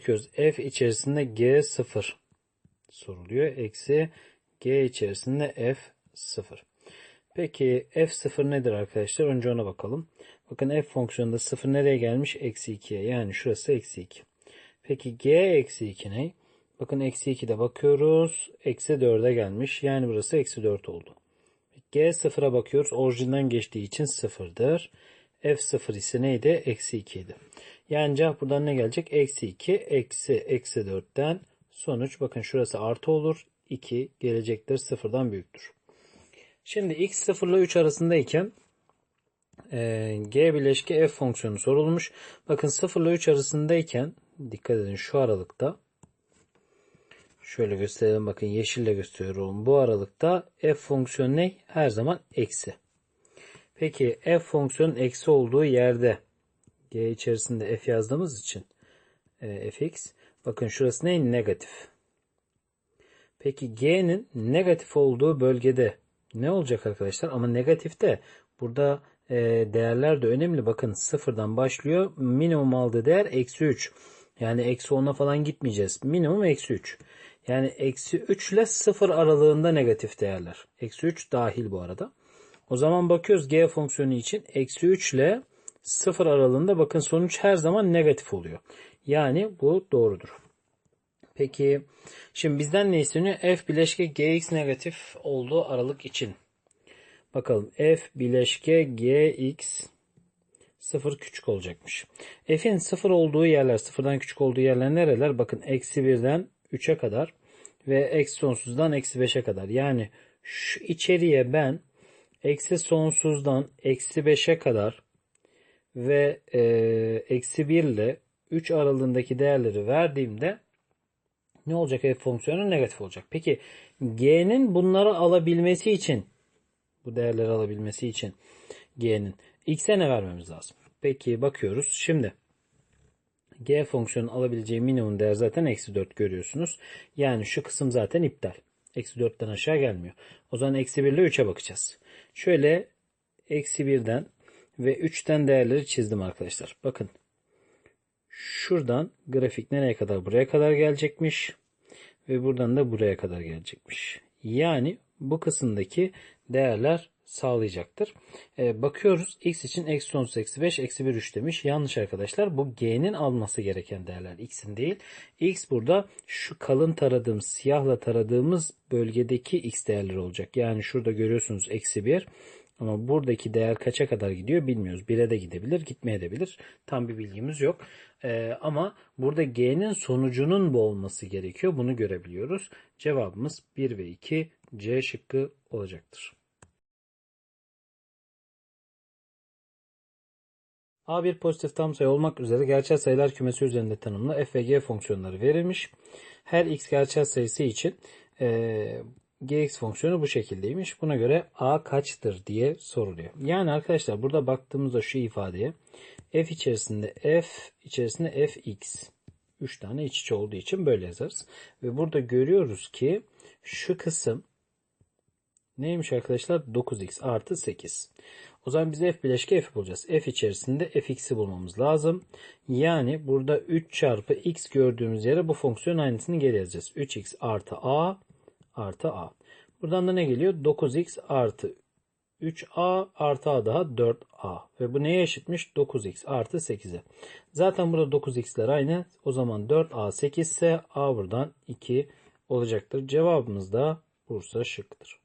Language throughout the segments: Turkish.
bakıyoruz. F içerisinde G 0 soruluyor. Eksi G içerisinde F 0. Peki F0 nedir arkadaşlar? Önce ona bakalım. Bakın F fonksiyonunda 0 nereye gelmiş? Eksi 2'ye. Yani şurası eksi 2. Peki G eksi 2 ne? Bakın eksi 2'de bakıyoruz. Eksi 4'e gelmiş. Yani burası eksi 4 oldu. G 0'a bakıyoruz. Orijinden geçtiği için 0'dır. F0 ise neydi? Eksi 2 idi. Yani cevap buradan ne gelecek? Eksi 2 eksi eksi 4'ten sonuç bakın şurası artı olur. 2 gelecektir. Sıfırdan büyüktür. Şimdi x 0 ile 3 arasındayken e, g bileşki f fonksiyonu sorulmuş. Bakın 0 ile 3 arasındayken dikkat edin şu aralıkta şöyle gösterelim bakın yeşille gösteriyorum. Bu aralıkta f fonksiyonu ne? Her zaman eksi. Peki f fonksiyonun eksi olduğu yerde g içerisinde f yazdığımız için e, fx bakın şurası ne? Negatif. Peki g'nin negatif olduğu bölgede ne olacak arkadaşlar? Ama negatif de burada e, değerler de önemli. Bakın sıfırdan başlıyor. Minimum aldığı değer eksi 3. Yani eksi 10'a falan gitmeyeceğiz. Minimum eksi 3. Yani eksi 3 ile 0 aralığında negatif değerler. Eksi 3 dahil bu arada. O zaman bakıyoruz g fonksiyonu için eksi 3 ile 0 aralığında bakın sonuç her zaman negatif oluyor. Yani bu doğrudur. Peki şimdi bizden ne isteniyor? F bileşke gx negatif olduğu aralık için. Bakalım f bileşke gx 0 küçük olacakmış. F'in 0 olduğu yerler, 0'dan küçük olduğu yerler nereler? Bakın eksi 1'den 3'e kadar ve eksi sonsuzdan eksi 5'e kadar. Yani şu içeriye ben eksi sonsuzdan eksi 5'e kadar ve e, eksi 1 ile 3 aralığındaki değerleri verdiğimde ne olacak f fonksiyonu negatif olacak. Peki g'nin bunları alabilmesi için bu değerleri alabilmesi için g'nin x'e ne vermemiz lazım? Peki bakıyoruz. Şimdi g fonksiyonu alabileceği minimum değer zaten eksi 4 görüyorsunuz. Yani şu kısım zaten iptal. Eksi 4'ten aşağı gelmiyor. O zaman eksi 1 ile 3'e bakacağız. Şöyle eksi 1'den ve 3'ten değerleri çizdim arkadaşlar. Bakın şuradan grafik nereye kadar buraya kadar gelecekmiş ve buradan da buraya kadar gelecekmiş. Yani bu kısımdaki değerler sağlayacaktır. Ee, bakıyoruz x için eksi 10 eksi 5 eksi 1 3 demiş. Yanlış arkadaşlar. Bu g'nin alması gereken değerler x'in değil. x burada şu kalın taradığımız siyahla taradığımız bölgedeki x değerleri olacak. Yani şurada görüyorsunuz eksi 1. Ama buradaki değer kaça kadar gidiyor bilmiyoruz. 1'e de gidebilir, gitmeye de bilir. Tam bir bilgimiz yok. Ee, ama burada G'nin sonucunun bu olması gerekiyor. Bunu görebiliyoruz. Cevabımız 1 ve 2 C şıkkı olacaktır. A1 pozitif tam sayı olmak üzere gerçel sayılar kümesi üzerinde tanımlı f ve g fonksiyonları verilmiş. Her x gerçel sayısı için e, gx fonksiyonu bu şekildeymiş. Buna göre a kaçtır diye soruluyor. Yani arkadaşlar burada baktığımızda şu ifadeye f içerisinde f içerisinde fx 3 tane iç içe olduğu için böyle yazarız. Ve burada görüyoruz ki şu kısım neymiş arkadaşlar? 9x artı 8. O zaman biz f bileşke f bulacağız. f içerisinde fx'i bulmamız lazım. Yani burada 3 çarpı x gördüğümüz yere bu fonksiyon aynısını geri yazacağız. 3x artı a artı a. Buradan da ne geliyor? 9x artı 3a artı a daha 4a. Ve bu neye eşitmiş? 9x artı 8'e. Zaten burada 9x'ler aynı. O zaman 4a 8 ise a buradan 2 olacaktır. Cevabımız da Bursa şıkkıdır.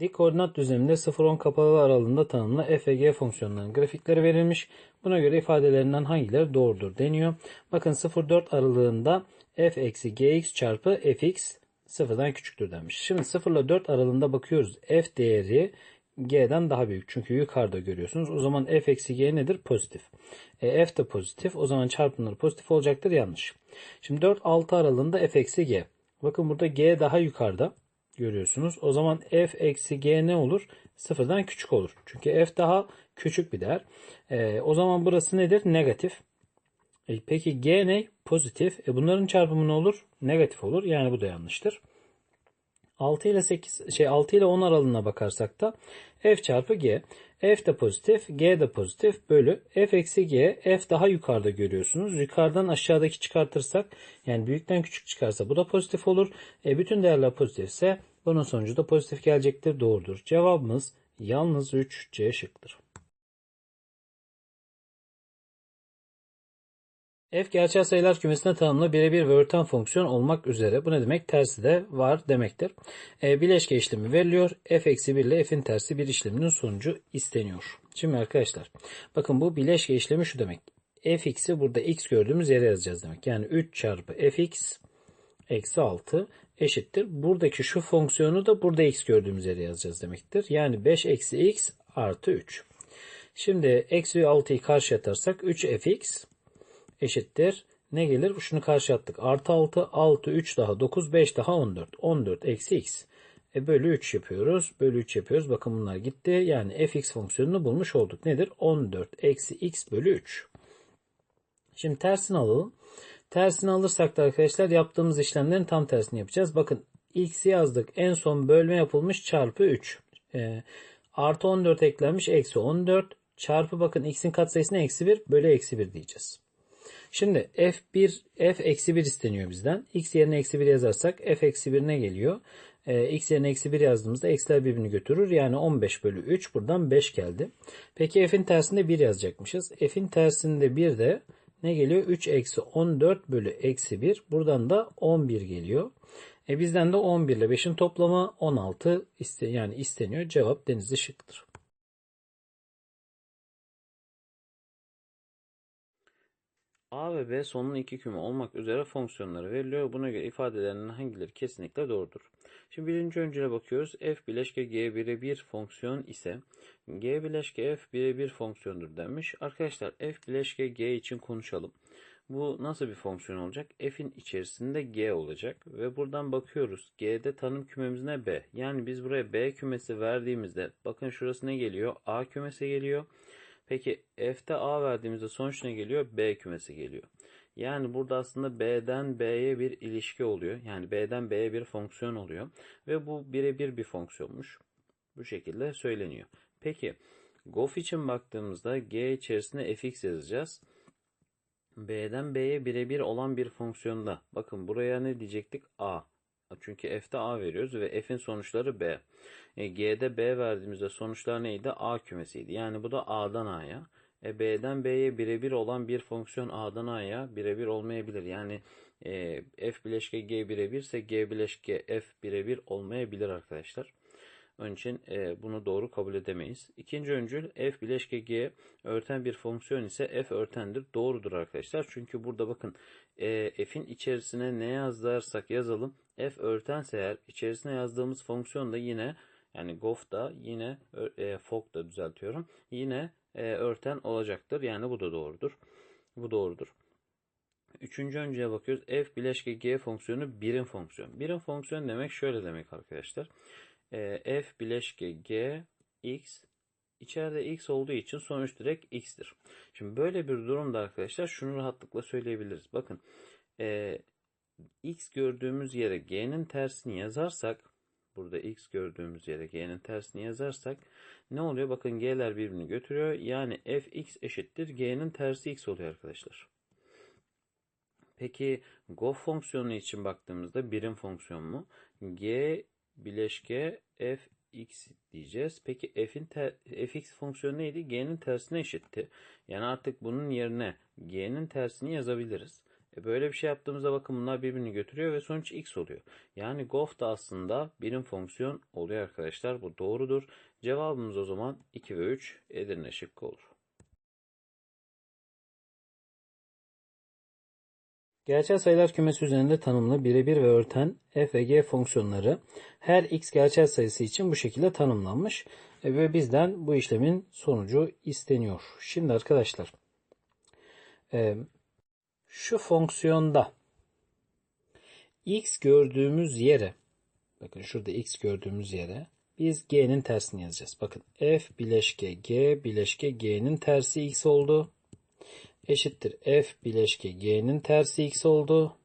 Dik koordinat düzleminde 0-10 kapalı aralığında tanımlı f ve g fonksiyonlarının grafikleri verilmiş. Buna göre ifadelerinden hangileri doğrudur deniyor. Bakın 0-4 aralığında f eksi gx çarpı fx sıfırdan küçüktür demiş. Şimdi 0 ile 4 aralığında bakıyoruz. f değeri g'den daha büyük. Çünkü yukarıda görüyorsunuz. O zaman f eksi g nedir? Pozitif. E, f de pozitif. O zaman çarpımları pozitif olacaktır. Yanlış. Şimdi 4-6 aralığında f eksi g. Bakın burada g daha yukarıda görüyorsunuz. O zaman f eksi g ne olur? Sıfırdan küçük olur. Çünkü f daha küçük bir değer. E, o zaman burası nedir? Negatif. E, peki g ne? Pozitif. E, bunların çarpımı ne olur? Negatif olur. Yani bu da yanlıştır. 6 ile 8 şey 6 ile 10 aralığına bakarsak da f çarpı g. F de pozitif, G de pozitif bölü F eksi G, F daha yukarıda görüyorsunuz. Yukarıdan aşağıdaki çıkartırsak yani büyükten küçük çıkarsa bu da pozitif olur. E, bütün değerler pozitifse bunun sonucu da pozitif gelecektir. Doğrudur. Cevabımız yalnız 3 C şıktır. F gerçel sayılar kümesine tanımlı birebir ve örten fonksiyon olmak üzere. Bu ne demek? Tersi de var demektir. E, bileşke işlemi veriliyor. F eksi 1 ile F'in tersi bir işleminin sonucu isteniyor. Şimdi arkadaşlar bakın bu bileşke işlemi şu demek. Fx'i burada x gördüğümüz yere yazacağız demek. Yani 3 çarpı fx eksi 6 eşittir. Buradaki şu fonksiyonu da burada x gördüğümüz yere yazacağız demektir. Yani 5 eksi x artı 3. Şimdi eksi 6'yı karşı atarsak 3 fx eşittir. Ne gelir? Şunu karşı attık. Artı 6, 6, 3 daha 9, 5 daha 14. 14 eksi x. E bölü 3 yapıyoruz. Bölü 3 yapıyoruz. Bakın bunlar gitti. Yani fx fonksiyonunu bulmuş olduk. Nedir? 14 eksi x bölü 3. Şimdi tersini alalım. Tersini alırsak da arkadaşlar yaptığımız işlemlerin tam tersini yapacağız. Bakın x yazdık. En son bölme yapılmış çarpı 3. E, artı 14 eklenmiş eksi 14 çarpı bakın x'in katsayısına eksi 1 bölü eksi 1 diyeceğiz. Şimdi f1 f eksi 1 isteniyor bizden. x yerine eksi 1 yazarsak f eksi 1 ne geliyor? Ee, x yerine eksi 1 yazdığımızda eksiler birbirini götürür. Yani 15 bölü 3 buradan 5 geldi. Peki f'in tersinde 1 yazacakmışız. f'in tersinde 1 de ne geliyor? 3 eksi 14 bölü eksi 1. Buradan da 11 geliyor. E bizden de 11 ile 5'in toplamı 16 iste yani isteniyor. Cevap denizli şıktır. A ve B sonun iki küme olmak üzere fonksiyonları veriliyor. Buna göre ifadelerinin hangileri kesinlikle doğrudur. Şimdi birinci öncüle bakıyoruz. F bileşke G birebir fonksiyon ise G bileşke F birebir fonksiyondur denmiş. Arkadaşlar F bileşke G için konuşalım. Bu nasıl bir fonksiyon olacak? F'in içerisinde G olacak ve buradan bakıyoruz. G'de tanım kümemiz ne? B. Yani biz buraya B kümesi verdiğimizde bakın şurası ne geliyor? A kümesi geliyor. Peki f'te a verdiğimizde sonuç ne geliyor? B kümesi geliyor. Yani burada aslında B'den B'ye bir ilişki oluyor. Yani B'den B'ye bir fonksiyon oluyor. Ve bu birebir bir fonksiyonmuş. Bu şekilde söyleniyor. Peki Gof için baktığımızda G içerisinde fx yazacağız. B'den B'ye birebir olan bir fonksiyonda. Bakın buraya ne diyecektik? A. Çünkü f'te a veriyoruz ve f'in sonuçları b. E, G'de B verdiğimizde sonuçlar neydi? A kümesiydi. Yani bu da A'dan A'ya. E, B'den B'ye birebir olan bir fonksiyon A'dan A'ya birebir olmayabilir. Yani e, F bileşke G birebir ise G bileşke F birebir olmayabilir arkadaşlar. Onun için e, bunu doğru kabul edemeyiz. İkinci öncül F bileşke G örten bir fonksiyon ise F örtendir. Doğrudur arkadaşlar. Çünkü burada bakın e, F'in içerisine ne yazarsak yazalım F örtense eğer içerisine yazdığımız fonksiyon da yine yani gof da yine e, fog da düzeltiyorum. Yine e, örten olacaktır. Yani bu da doğrudur. Bu doğrudur. Üçüncü önceye bakıyoruz. F bileşke G fonksiyonu birim fonksiyon. Birim fonksiyon demek şöyle demek arkadaşlar. E, F bileşke G x içeride x olduğu için sonuç direkt x'tir. Şimdi böyle bir durumda arkadaşlar şunu rahatlıkla söyleyebiliriz. Bakın e, x gördüğümüz yere g'nin tersini yazarsak burada x gördüğümüz yere g'nin tersini yazarsak ne oluyor? Bakın g'ler birbirini götürüyor. Yani fx eşittir g'nin tersi x oluyor arkadaşlar. Peki go fonksiyonu için baktığımızda birim fonksiyon mu? g bileşke fx diyeceğiz. Peki f'in fx fonksiyonu neydi? g'nin tersine eşitti. Yani artık bunun yerine g'nin tersini yazabiliriz. E böyle bir şey yaptığımızda bakın bunlar birbirini götürüyor ve sonuç x oluyor. Yani gof da aslında birim fonksiyon oluyor arkadaşlar. Bu doğrudur. Cevabımız o zaman 2 ve 3 Edirne şıkkı olur. Gerçel sayılar kümesi üzerinde tanımlı birebir ve örten f ve g fonksiyonları her x gerçel sayısı için bu şekilde tanımlanmış e, ve bizden bu işlemin sonucu isteniyor. Şimdi arkadaşlar e, şu fonksiyonda x gördüğümüz yere bakın şurada x gördüğümüz yere biz g'nin tersini yazacağız. Bakın f bileşke g bileşke g'nin tersi x oldu. Eşittir f bileşke g'nin tersi x oldu.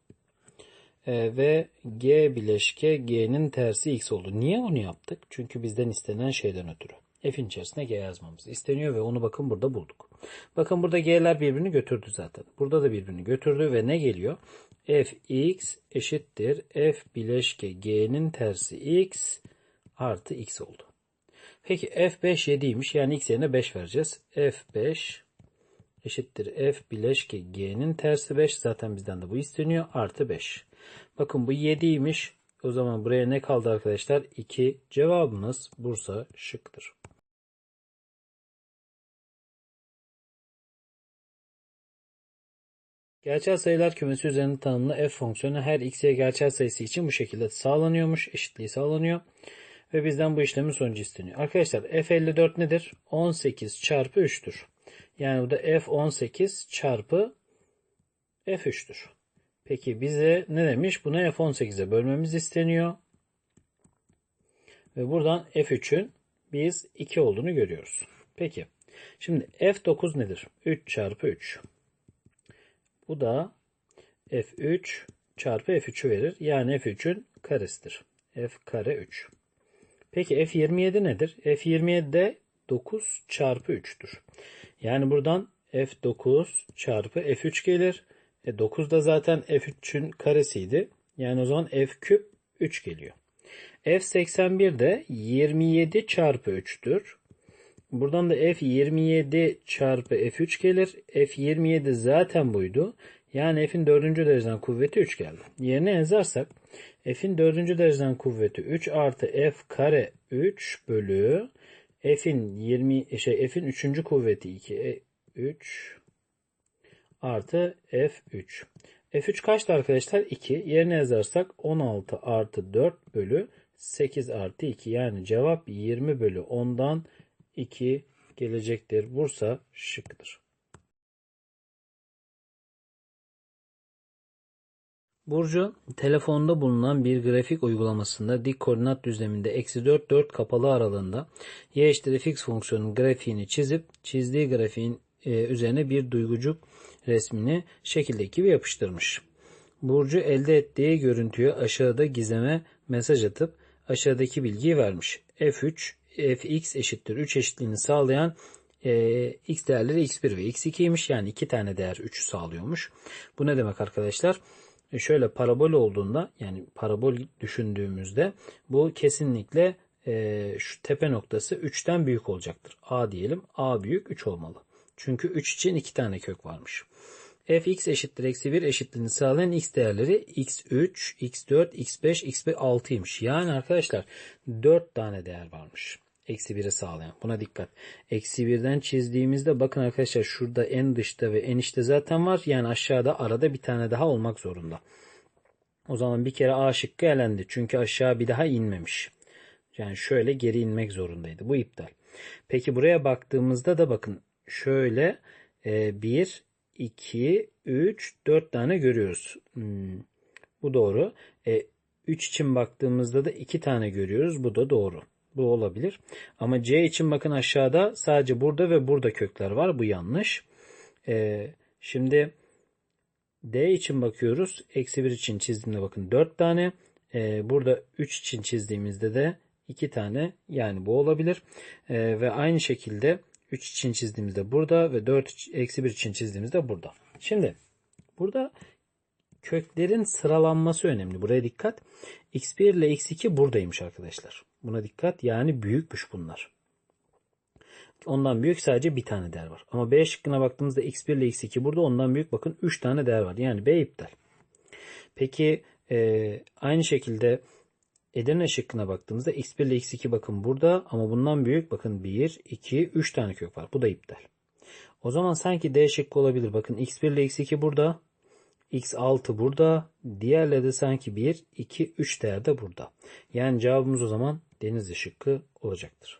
Ee, ve g bileşke g'nin tersi x oldu. Niye onu yaptık? Çünkü bizden istenen şeyden ötürü. F'in içerisine G yazmamız isteniyor ve onu bakın burada bulduk. Bakın burada G'ler birbirini götürdü zaten. Burada da birbirini götürdü ve ne geliyor? Fx eşittir F bileşke G'nin tersi X artı X oldu. Peki F5 7'ymiş yani X yerine 5 vereceğiz. F5 eşittir F bileşke G'nin tersi 5 zaten bizden de bu isteniyor artı 5. Bakın bu 7'ymiş. O zaman buraya ne kaldı arkadaşlar? 2. Cevabımız Bursa şıktır. Gerçel sayılar kümesi üzerinde tanımlı f fonksiyonu her x, y gerçel sayısı için bu şekilde sağlanıyormuş. Eşitliği sağlanıyor. Ve bizden bu işlemin sonucu isteniyor. Arkadaşlar f54 nedir? 18 çarpı 3'tür. Yani bu da f18 çarpı f3'tür. Peki bize ne demiş? Bunu f18'e bölmemiz isteniyor. Ve buradan f3'ün biz 2 olduğunu görüyoruz. Peki. Şimdi f9 nedir? 3 çarpı 3. Bu da f3 çarpı f3'ü verir. Yani f3'ün karesidir. f kare 3. Peki f27 nedir? f27 de 9 çarpı 3'tür. Yani buradan f9 çarpı f3 gelir. E 9 da zaten f3'ün karesiydi. Yani o zaman f küp 3 geliyor. f81 de 27 çarpı 3'tür. Buradan da f27 çarpı f3 gelir. f27 zaten buydu. Yani f'in dördüncü dereceden kuvveti 3 geldi. Yerine yazarsak f'in dördüncü dereceden kuvveti 3 artı f kare 3 bölü f'in 20 şey f'in üçüncü kuvveti 2 3 artı f3. f3 kaçtı arkadaşlar? 2. Yerine yazarsak 16 artı 4 bölü 8 artı 2. Yani cevap 20 bölü 10'dan 2 gelecektir. Bursa şıkkıdır. Burcu, telefonda bulunan bir grafik uygulamasında dik koordinat düzleminde eksi 4 4 kapalı aralığında y eşittir fx fonksiyonun grafiğini çizip çizdiği grafiğin e, üzerine bir duygucuk resmini şekildeki gibi yapıştırmış. Burcu elde ettiği görüntüyü aşağıda gizeme mesaj atıp aşağıdaki bilgiyi vermiş. F3 fx eşittir 3 eşitliğini sağlayan e, x değerleri x1 ve x2'ymiş. Yani iki tane değer 3'ü sağlıyormuş. Bu ne demek arkadaşlar? E şöyle parabol olduğunda yani parabol düşündüğümüzde bu kesinlikle e, şu tepe noktası 3'ten büyük olacaktır. A diyelim. A büyük 3 olmalı. Çünkü 3 için 2 tane kök varmış. fx eşittir eksi 1 eşitliğini sağlayan x değerleri x3, x4, x5, x5, 6'ymış. Yani arkadaşlar 4 tane değer varmış. Eksi 1'i sağlayan. Buna dikkat. Eksi 1'den çizdiğimizde bakın arkadaşlar şurada en dışta ve en içte zaten var. Yani aşağıda arada bir tane daha olmak zorunda. O zaman bir kere A şıkkı elendi. Çünkü aşağı bir daha inmemiş. Yani şöyle geri inmek zorundaydı. Bu iptal. Peki buraya baktığımızda da bakın şöyle 1, 2, 3, 4 tane görüyoruz. Hmm, bu doğru. E, 3 için baktığımızda da 2 tane görüyoruz. Bu da doğru. Bu olabilir. Ama C için bakın aşağıda sadece burada ve burada kökler var. Bu yanlış. E, şimdi D için bakıyoruz. Eksi 1 için çizdiğimde bakın 4 tane. E, burada 3 için çizdiğimizde de 2 tane. Yani bu olabilir. E, ve aynı şekilde 3 için çizdiğimizde burada ve 4 eksi 1 için çizdiğimizde burada. Şimdi burada köklerin sıralanması önemli. Buraya dikkat. x1 ile x2 buradaymış arkadaşlar. Buna dikkat. Yani büyükmüş bunlar. Ondan büyük sadece bir tane değer var. Ama B şıkkına baktığımızda x1 ile x2 burada ondan büyük bakın 3 tane değer var. Yani B iptal. Peki e, aynı şekilde Edirne şıkkına baktığımızda x1 ile x2 bakın burada ama bundan büyük bakın 1, 2, 3 tane kök var. Bu da iptal. O zaman sanki D şıkkı olabilir. Bakın x1 ile x2 burada. x6 burada. Diğerleri de sanki 1, 2, 3 değer de burada. Yani cevabımız o zaman Denizli şıkkı olacaktır.